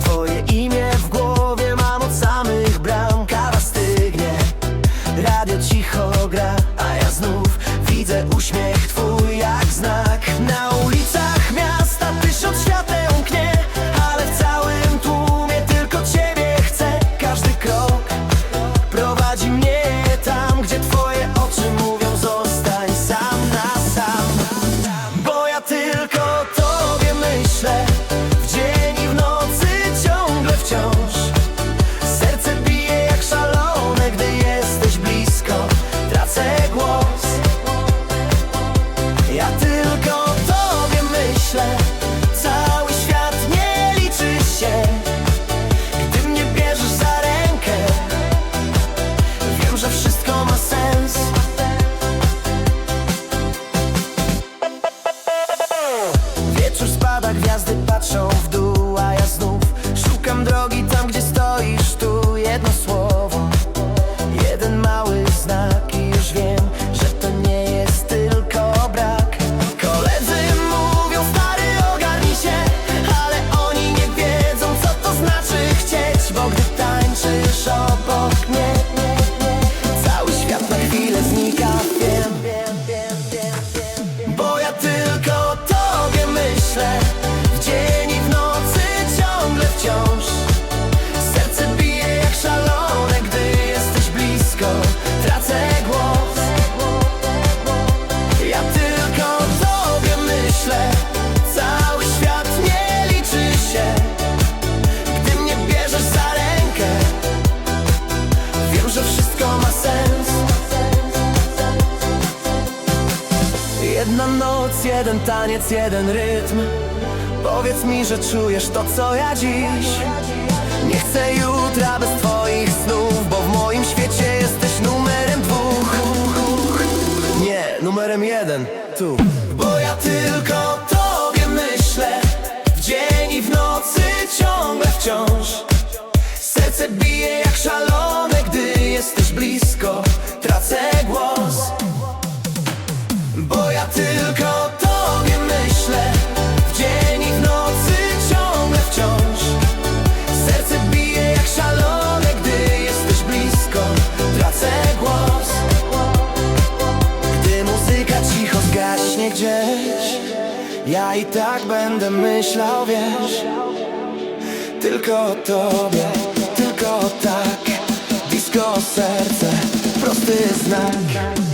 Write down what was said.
Twoje imię w głowie mam od samych bram Kawa stygnie, radio cicho gra Jedna noc, jeden taniec, jeden rytm. Powiedz mi, że czujesz to, co ja dziś. Nie chcę jutra bez twoich snów Bo w moim świecie jesteś numerem dwóch. Nie, numerem jeden, tu. Bo ja tylko o tobie myślę. W dzień i w nocy ciągle wciąż. Serce bije jak szalone, gdy jesteś blisko tylko tobie myślę. W dzień i w nocy ciągle wciąż. Serce bije jak szalone, gdy jesteś blisko. Tracę głos. Gdy muzyka cicho zgaśnie gdzieś Ja i tak będę myślał, wiesz. Tylko o tobie, tylko tak. Blisko serce, prosty znak.